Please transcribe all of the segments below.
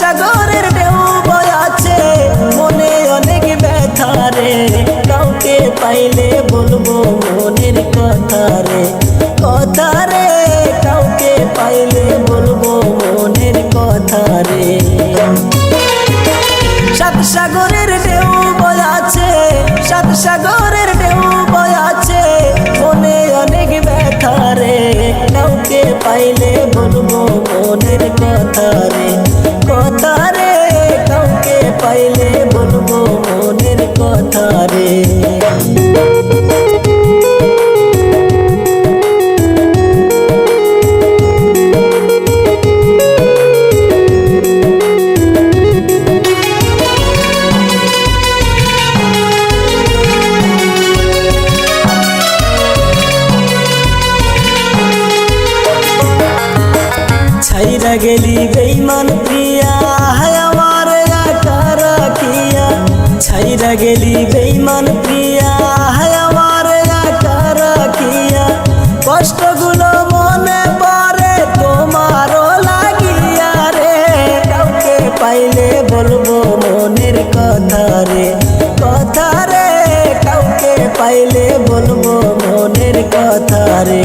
সাগরের ঢেউ বয়াছে মনে অনেক ব্যথা রে, কাউকে পাইলে বলব মনের কথা রে। কথা রে, কাউকে পাইলে বলব মনের কথা রে। সাত সাগরের ঢেউ বয়াছে সাত সাগরের ঢেউ বয়াছে মনে অনেক ব্যথা রে, কাউকে পাইলে কথা রে কথা রে কাউকে পাইলে বলব মনের কথা ছাইরা গেলি বেইমান প্রিয়া, হায় আমার একা রাখিয়া ছাইরা গেলি বেইমান প্রিয়া, হায় আমার একা রাখিয়া কষ্টগুলো মনে পড়ে, তোমারও লাগিয়া রে। কাউকে পাইলে বলব মনের কথা রে কথা রে। কাউকে পাইলে বলব মনের কথা রে।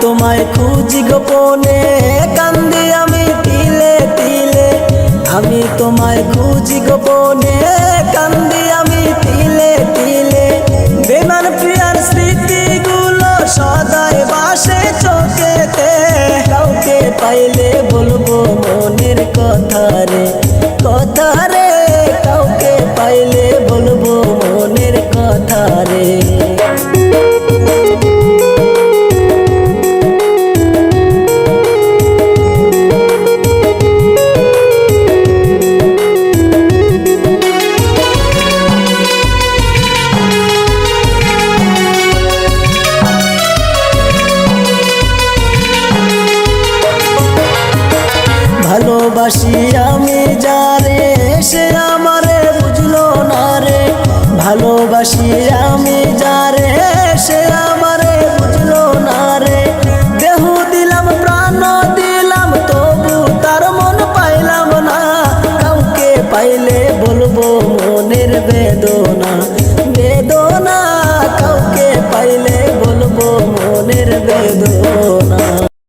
তোমায় খুঁজি গোপনে, কান্দি আমি তিলে তিলে। আমি তোমায় খুঁজি গোপনে, কান্দি আমি তিলে তিলে। বেমান প্রিয়ার স্মৃতিগুলো সদাই বাসে চোখেতে। কাউকে পাইলে বলব মনের কথা রে কথা রে। কাউকে পাইলে বলব মনের কথা রে। ভালোবাসি আমি যারে, সে আমারে বুঝলো না রে। ভালোবাসি আমি যারে, সে আমারে বুঝলো না রে। দেহ দিলাম, প্রাণ দিলাম, তবু তার মন পাইলাম না। কাউকে পাইলে বলব মনের বেদনা। বেদনা, কাউকে পাইলে বলব মনের বেদনা।